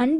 அன்பு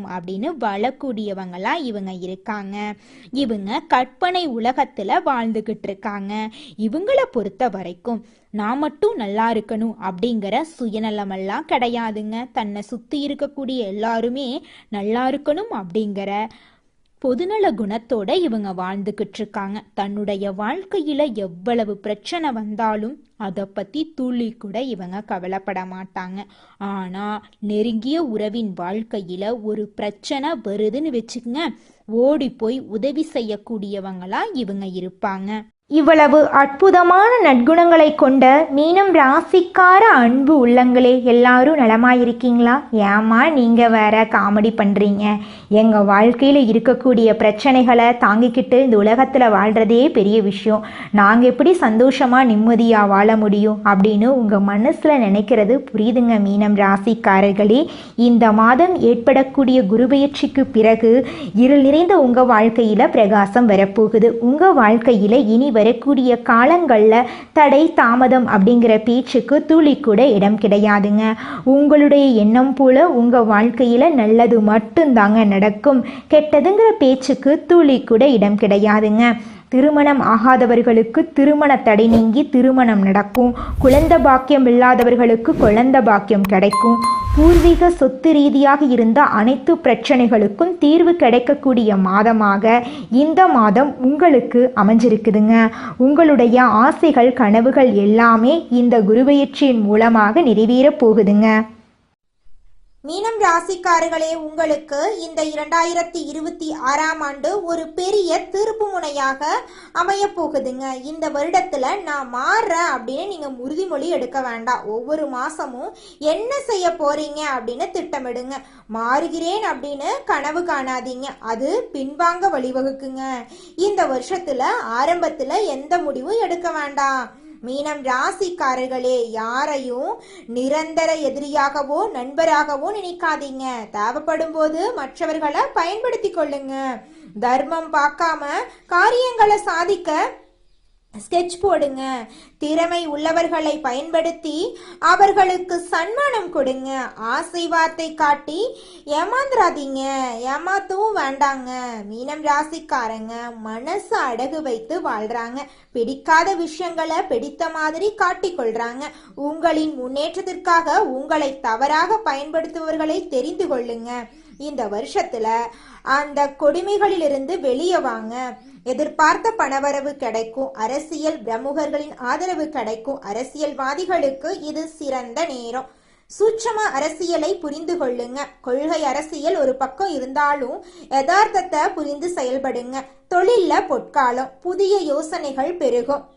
அப்படின்னு வளக்கூடியவங்களா இவங்க இருக்காங்க. இவங்க கற்பனை உலகத்துல வாழ்ந்துகிட்டு இருக்காங்க. இவங்கள பொறுத்த வரைக்கும் நான் மட்டும் நல்லா இருக்கணும் அப்படிங்கிற சுயநலமெல்லாம் கிடையாதுங்க. தன்னை சுத்தி இருக்கக்கூடிய எல்லாருமே நல்லா இருக்கணும் அப்படிங்கிற பொதுநல குணத்தோட இவங்க வாழ்ந்துகிட்டு இருக்காங்க தன்னுடைய வாழ்க்கையில எவ்வளவு பிரச்சனை வந்தாலும் அதை பத்தி துளி கூட இவங்க கவலைப்பட மாட்டாங்க. ஆனா நெருங்கிய உறவின் வாழ்க்கையில ஒரு பிரச்சனை வருதுன்னு வச்சுக்கங்க. ஓடி போய் உதவி செய்யக்கூடியவங்களா இவங்க இருப்பாங்க. இவ்வளவு அற்புதமான நற்குணங்களை கொண்ட மீனம் ராசிக்கார அன்பு உள்ளங்களே எல்லாரும் நலமாயிருக்கீங்களா? ஏமா நீங்கள் வேற காமெடி பண்ணுறீங்க எங்கள் வாழ்க்கையில் இருக்கக்கூடிய பிரச்சனைகளை தாங்கிக்கிட்டு இந்த உலகத்தில் வாழ்கிறதே பெரிய விஷயம். நாங்கள் எப்படி சந்தோஷமாக நிம்மதியாக வாழ முடியும் அப்படின்னு உங்கள் மனசில் நினைக்கிறது புரியுதுங்க மீனம் ராசிக்காரர்களே. இந்த மாதம் ஏற்படக்கூடிய குருபெயர்ச்சிக்கு பிறகு இருள் நிறைந்த உங்கள் வாழ்க்கையில் பிரகாசம் வரப்போகுது. உங்கள் வாழ்க்கையில் இனி வரக்கூடிய காலங்களில் தடை தாமதம் அப்படிங்கிற பேச்சுக்கு துளி கூட இடம் கிடையாதுங்க. உங்களுடைய எண்ணம் போல உங்கள் வாழ்க்கையில் நல்லது மட்டும்தாங்க நடக்கும். கெட்டதுங்கிற பேச்சுக்கு துளி கூட இடம் கிடையாதுங்க. திருமணம் ஆகாதவர்களுக்கு திருமண தடை நீங்கி திருமணம் நடக்கும். குழந்த பாக்கியம் இல்லாதவர்களுக்கு குழந்த பாக்கியம் கிடைக்கும். பூர்வீக சொத்து ரீதியாக இருந்த அனைத்து பிரச்சனைகளுக்கும் தீர்வு கிடைக்கக்கூடிய மாதமாக இந்த மாதம் உங்களுக்கு அமைஞ்சிருக்குதுங்க. உங்களுடைய ஆசைகள் கனவுகள் எல்லாமே இந்த குருபெயர்ச்சியின் மூலமாக நிறைவேறப் போகுதுங்க. மீனம் ராசிக்காரர்களே உங்களுக்கு இந்த இரண்டாயிரத்தி இருபத்தி ஆறாம் ஆண்டு ஒரு பெரிய திருப்பு முனையாக அமைய போகுதுங்க இந்த வருடத்துல நான் மாறுறேன் அப்படின்னு நீங்க உறுதிமொழி எடுக்க வேண்டாம். ஒவ்வொரு மாசமும் என்ன செய்ய போறீங்க அப்படின்னு திட்டமிடுங்க. மாறுகிறேன் அப்படின்னு கனவு காணாதீங்க. அது பின்வாங்க வழிவகுக்குங்க. இந்த வருஷத்துல ஆரம்பத்துல எந்த முடிவும் எடுக்க வேண்டாம். மீனம் ராசிக்காரர்களே யாரையும் நிரந்தர எதிரியாகவோ நண்பராகவோ நினைக்காதீங்க. தேவைப்படும் போது மற்றவர்களை பயன்படுத்தி கொள்ளுங்க. தர்மம் பார்க்காம காரியங்களை சாதிக்க ஸ்கெட்ச் போடுங்க. திறமை உள்ளவர்களை பயன்படுத்தி அவர்களுக்கு சன்மானம் கொடுங்க. ஆசை வார்த்தை காட்டி ஏமாந்துராதீங்க ஏமாத்தவும் வேண்டாங்க. மீனம் ராசிக்காரங்க மனசு அடகு வைத்து வாழ்றாங்க. பிடிக்காத விஷயங்களை பிடித்த மாதிரி காட்டிக்கொள்றாங்க உங்களின் முன்னேற்றத்திற்காக உங்களை தவறாக பயன்படுத்துபவர்களை தெரிந்து கொள்ளுங்க. இந்த வருஷத்துல அந்த கொடுமைகளிலிருந்து வெளியே வாங்க. எதிர்பார்த்த பணவரவு கிடைக்கும். அரசியல் பிரமுகர்களின் ஆதரவு கிடைக்கும். அரசியல்வாதிகளுக்கு இது சிறந்த நேரம். சூட்சம அரசியலை புரிந்து கொள்ளுங்க. கொள்கை அரசியல் ஒரு பக்கம் இருந்தாலும் யதார்த்தத்தை புரிந்து செயல்படுங்க. தொழில்ல பொற்காலம். புதிய யோசனைகள் பெருகும்.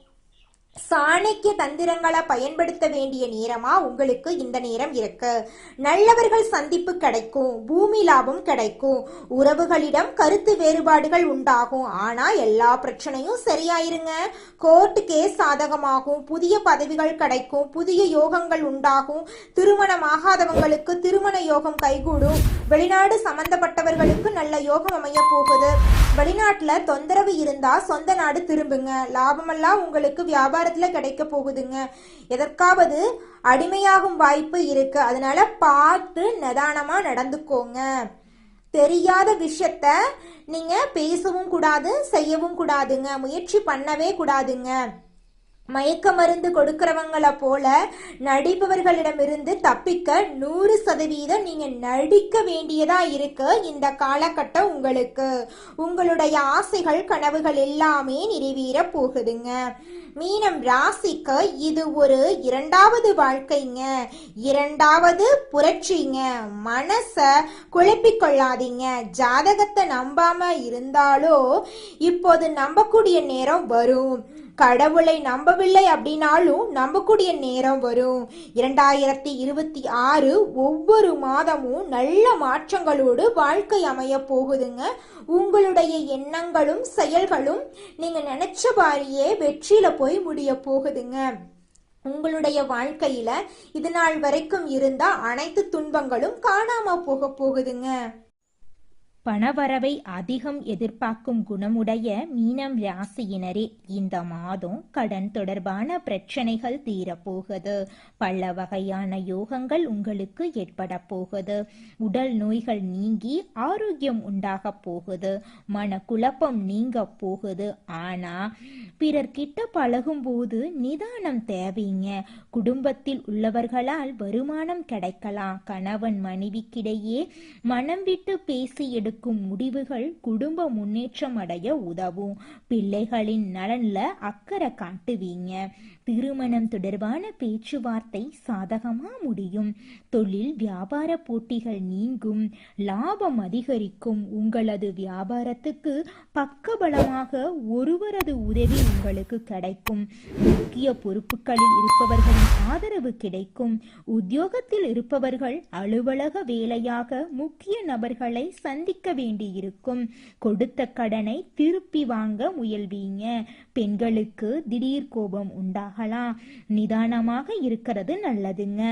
சாணக்கிய தந்திரங்களை பயன்படுத்த வேண்டிய நேரமா? உங்களுக்கு இந்த நேரம் இருக்கு. நல்லவர்கள் சந்திப்பு கிடைக்கும் பூமி லாபம் கிடைக்கும். உறவுகளிடம் கருத்து வேறுபாடுகள் உண்டாகும். ஆனா எல்லா பிரச்சனையும் சரியாயிருங்க. கோர்ட் கேஸ் சாதகமாகும் புதிய பதவிகள் கிடைக்கும் புதிய யோகங்கள் உண்டாகும். திருமணம் ஆகாதவங்களுக்கு திருமண யோகம் கைகூடும். வெளிநாடு சம்பந்தப்பட்டவர்களுக்கு நல்ல யோகம் அமைய போகுது. வெளிநாட்டில் தொந்தரவு இருந்தால் சொந்த நாடு திரும்புங்க. லாபமெல்லாம் உங்களுக்கு வியாபாரத்தில் கிடைக்க போகுதுங்க. எதற்காவது அடிமையாகும் வாய்ப்பு இருக்கு. அதனால பார்த்து நிதானமாக நடந்துக்கோங்க. தெரியாத விஷயத்த நீங்கள் பேசவும் கூடாது செய்யவும் கூடாதுங்க. முயற்சி பண்ணவே கூடாதுங்க. மயக்க மருந்து கொடுக்கிறவங்கள போல நடிப்பவர்களிடமிருந்து தப்பிக்க நூறு சதவீதம் நீங்க நடிக்க வேண்டியதா இருக்கு இந்த காலகட்டம் உங்களுக்கு. உங்களுடைய ஆசைகள் கனவுகள் எல்லாமே நிறைவேற போகுதுங்க. மீனம் ராசிக்கு இது ஒரு இரண்டாவது வாழ்க்கைங்க. இரண்டாவது புரட்சிங்க. மனச குழப்பிக் கொள்ளாதீங்க. ஜாதகத்தை நம்பாம இருந்தாலோ இப்போது நம்பக்கூடிய நேரம் வரும். கடவுளை நம்பவில்லை அப்படின்னாலும் நம்பக்கூடிய நேரம் வரும். இரண்டாயிரத்தி இருபத்தி ஆறு ஒவ்வொரு மாதமும் நல்ல மாற்றங்களோடு வாழ்க்கை அமைய போகுதுங்க. உங்களுடைய எண்ணங்களும் செயல்களும் நீங்க நினைச்ச மாதிரியே வெற்றியில போய் முடிய போகுதுங்க. உங்களுடைய வாழ்க்கையில இது நாள் வரைக்கும் இருந்த அனைத்து துன்பங்களும் காணாம போக போகுதுங்க. பணவரவை அதிகம் எதிர்பார்க்கும் குணமுடைய மீனம் ராசியினரே இந்த மாதம் கடன் தொடர்பான பிரச்சனைகள் தீரப்போகுது. பல வகையான யோகங்கள் உங்களுக்கு ஏற்பட போகுது. உடல் நோய்கள் நீங்கி ஆரோக்கியம் உண்டாக போகுது. மன குழப்பம் நீங்க போகுது. ஆனா பிறர்கிட்ட பழகும்போது நிதானம் தேவைங்க. குடும்பத்தில் உள்ளவர்களால் வருமானம் கிடைக்கலாம். கணவன் மனைவிக்கிடையே மனம் விட்டு பேசி எடுக்கும் முடிவுகள் குடும்ப முன்னேற்றம் அடைய உதவும். பிள்ளைகளின் நலன்ல அக்கறை காட்டுவீங்க. திருமணம் தொடர்பான பேச்சுவார்த்தை சாதகமா முடியும். தொழில் வியாபார போட்டிகள் நீங்கும். லாபம் அதிகரிக்கும். உங்களது வியாபாரத்துக்கு பக்கபலமாக ஒருவரது உதவி உங்களுக்கு கிடைக்கும். முக்கிய பொறுப்புகளில் இருப்பவர்களின் ஆதரவு கிடைக்கும். உத்தியோகத்தில் இருப்பவர்கள் அலுவலக வேலையாக முக்கிய நபர்களை சந்திக்க வேண்டியிருக்கும். கொடுத்த கடனை திருப்பி வாங்க முயல்வீங்க. பெண்களுக்கு திடீர் கோபம் ஆகலாம் நிதானமாக இருக்கிறது நல்லதுங்க.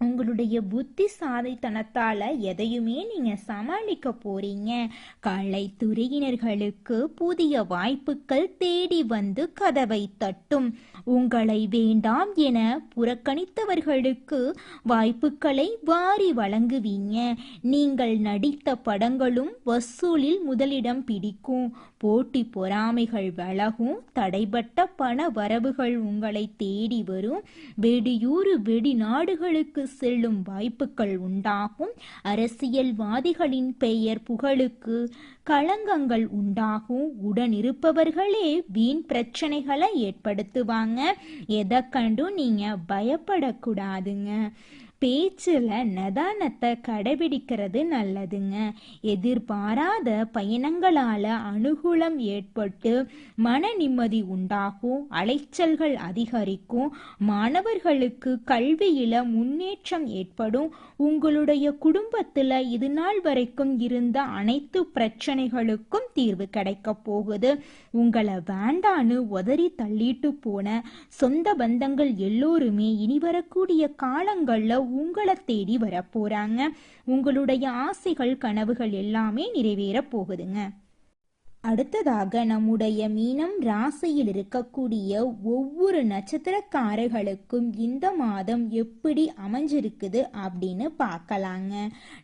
உங்களுடைய புத்திசாலித்தனத்தால எதையுமே நீங்க சமாளிக்க போறீங்க. கலைத்துறையினர்களுக்கு புதிய வாய்ப்புகள் தேடி வந்து கதவை தட்டும். உங்களை வேண்டாம் என புறக்கணித்தவர்களுக்கு வாய்ப்புகளை வாரி வழங்குவீங்க. நீங்கள் நடித்த படங்களும் வசூலில் முதலிடம் பிடிக்கும். போட்டி பொறாமைகள் வழகும். தடைப்பட்ட பண வரவுகள் உங்களை தேடி வரும். வெடியூறு வெடிநாடுகளுக்கு செல்லும் வாய்ப்புகள் உண்டாகும். அரசியல்வாதிகளின் பெயர் புகழுக்கு களங்கங்கள் உண்டாகும். உடன் இருப்பவர்களே வீண் பிரச்சனைகளை ஏற்படுத்துவாங்க. எதை கண்டும் நீங்க பயப்படக்கூடாதுங்க. பேச்சில் நிதானத்தை கடைபிடிக்கிறது நல்லதுங்க. எதிர்பாராத பயணங்களால் அனுகூலம் ஏற்பட்டு மன நிம்மதி உண்டாகும். அலைச்சல்கள் அதிகரிக்கும். மாணவர்களுக்கு கல்வியில் முன்னேற்றம் ஏற்படும். உங்களுடைய குடும்பத்தில் இது நாள் வரைக்கும் இருந்த அனைத்து பிரச்சனைகளுக்கும் தீர்வு கிடைக்க போகுது. உங்களை வேண்டான்னு உதறி தள்ளிட்டு போன சொந்த பந்தங்கள் எல்லோருமே இனி வரக்கூடிய காலங்களில் உங்களை தேடி வரப்போறாங்க. உங்களுடைய ஆசைகள் கனவுகள் எல்லாமே நிறைவேற போகுதுங்க. அடுத்ததாக நம்முடைய மீனம் ராசியில் இருக்கக்கூடிய ஒவ்வொரு நட்சத்திரக்காரர்களுக்கும் இந்த மாதம் எப்படி அமைஞ்சிருக்குது அப்படின்னு பார்க்கலாங்க.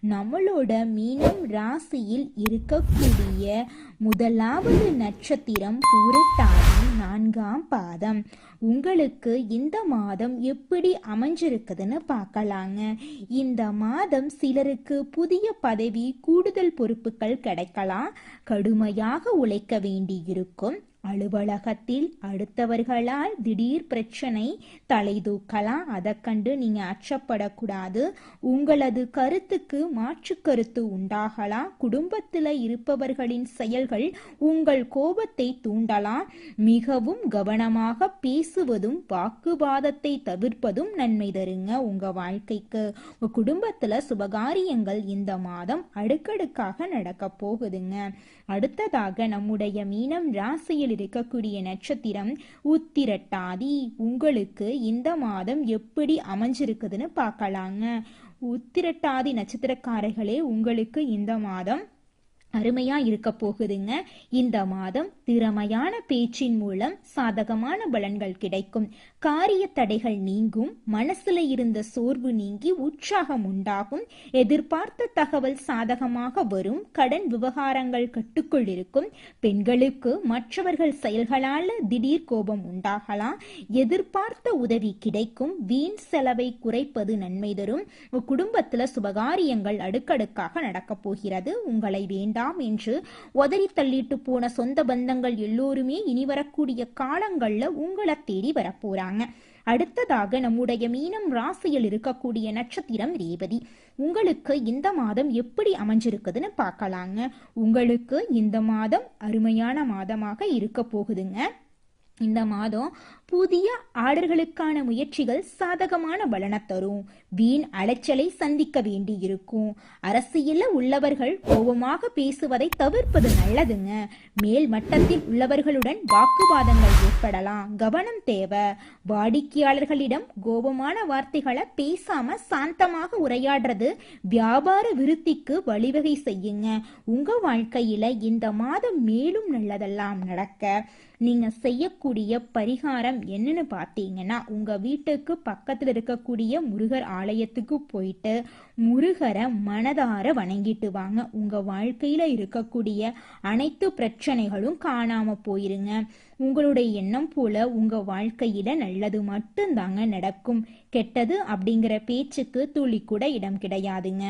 நம்மளோட மீனம் ராசியில் இருக்கக்கூடிய முதலாவது நட்சத்திரம் பூரட்டாதி. நான்காம் பாதம். உங்களுக்கு இந்த மாதம் எப்படி அமைஞ்சிருக்குதுன்னு பார்க்கலாங்க. இந்த மாதம் சிலருக்கு புதிய பதவி கூடுதல் பொறுப்புகள் கிடைக்கலாம். கடுமையாக உழைக்க வேண்டியிருக்கும். அலுவலகத்தில் அடுத்தவர்களால் திடீர் பிரச்சனை தலை தூக்கலாம். அதை கண்டு நீங்க அச்சப்படக்கூடாது. உங்களது கருத்துக்கு மாற்று கருத்து உண்டாகலாம். குடும்பத்தில் இருப்பவர்களின் செயல்கள் உங்கள் கோபத்தை தூண்டலாம். மிகவும் கவனமாக பேசுவதும் வாக்குவாதத்தை தவிர்ப்பதும் நன்மை தருங்க உங்க வாழ்க்கைக்கு. உங்க குடும்பத்துல சுபகாரியங்கள் இந்த மாதம் அடுக்கடுக்காக நடக்க போகுதுங்க. அடுத்ததாக நம்முடைய மீனம் ராசியில் இருக்கக்கூடிய நட்சத்திரம் உத்திரட்டாதி. உங்களுக்கு இந்த மாதம் எப்படி அமைஞ்சிருக்குதுன்னு பார்க்கலாங்க. உத்திரட்டாதி நட்சத்திரக்காரர்களே உங்களுக்கு இந்த மாதம் அருமையா இருக்க போகுதுங்க. இந்த மாதம் திறமையான பேச்சின் மூலம் சாதகமான பலன்கள் கிடைக்கும். காரிய தடைகள் நீங்கும் மனசுல இருந்த சோர்வு நீங்கி உற்சாகம் உண்டாகும். எதிர்பார்த்த தகவல் சாதகமாக வரும். கடன் விவகாரங்கள் கட்டுக்குள் இருக்கும். பெண்களுக்கு மற்றவர்கள் செயல்களால திடீர் கோபம் உண்டாகலாம். எதிர்பார்த்த உதவி கிடைக்கும். வீண் செலவை குறைப்பது நன்மை தரும். குடும்பத்துல சுபகாரியங்கள் அடுக்கடுக்காக நடக்கப் போகிறது. உங்களை வேண்டாம் என்று உதறி தள்ளிட்டு போன சொந்த பந்தங்கள் எல்லோருமே இனி வரக்கூடிய காலங்கள்ல உங்களை தேடி வரப்போறாங்க. அடுத்ததாக நம்முடைய மீனம் ராசியில் இருக்கக்கூடிய நட்சத்திரம் ரேவதி. உங்களுக்கு இந்த மாதம் எப்படி அமைஞ்சிருக்குதுன்னு பார்க்கலாங்க. உங்களுக்கு இந்த மாதம் அருமையான மாதமாக இருக்க போகுதுங்க. இந்த மாதம் புதிய ஆர்டர்களுக்கான முயற்சிகள் சாதகமான பலனை தரும். வீண் அலைச்சலை சந்திக்க வேண்டியிருக்கும். அரசியல்ல உள்ளவர்கள் கோபமாக பேசுவதை தவிர்ப்பது நல்லதுங்க. மேல் மட்டத்தில் உள்ளவர்களுடன் வாக்குவாதங்கள் ஏற்படலாம். கவனம் தேவை. வாடிக்கையாளர்களிடம் கோபமான வார்த்தைகளை பேசாம சாந்தமாக உரையாடுறது வியாபார விருத்திக்கு வழிவகை செய்யுங்க. உங்க வாழ்க்கையில இந்த மாதம் மேலும் நல்லதெல்லாம் நடக்க நீங்க செய்யக்கூடிய பரிகாரம் என்னன்னு பார்த்தீங்கன்னா உங்க வீட்டுக்கு பக்கத்துல இருக்கக்கூடிய முருகர் ஆலயத்துக்கு போயிட்டு முருகரை மனதார வணங்கிட்டு வாங்க. உங்க வாழ்க்கையில இருக்கக்கூடிய அனைத்து பிரச்சனைகளும் காணாம போயிருங்க. உங்களுடைய எண்ணம் போல உங்க வாழ்க்கையில நல்லது மட்டும்தாங்க நடக்கும். கெட்டது அப்படிங்கிற பேச்சுக்கு துளி கூட இடம் கிடையாதுங்க.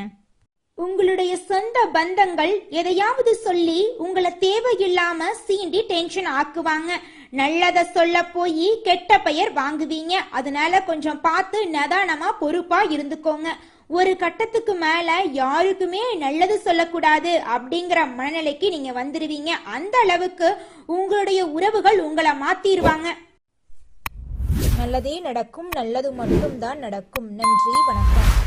உங்களுடைய சொந்த பந்தங்கள் எதையாவது சொல்லி உங்களை தேவையில்லாம சீண்டி டென்ஷன் ஆக்குவாங்க. நல்லத சொல்ல போய் கெட்ட பெயர் வாங்குவீங்க. அதனால கொஞ்சம் பார்த்து நிதானமா பொறுப்பா இருந்துக்கோங்க. ஒரு கட்டத்துக்கு மேல யாருக்குமே நல்லது சொல்லக்கூடாது அப்படிங்கிற மனநிலைக்கு நீங்க வந்துருவீங்க. அந்த அளவுக்கு உங்களுடைய உறவுகள் உங்களை மாத்திடுவாங்க நல்லதே நடக்கும் நல்லது மட்டும்தான் நடக்கும். நன்றி வணக்கம்.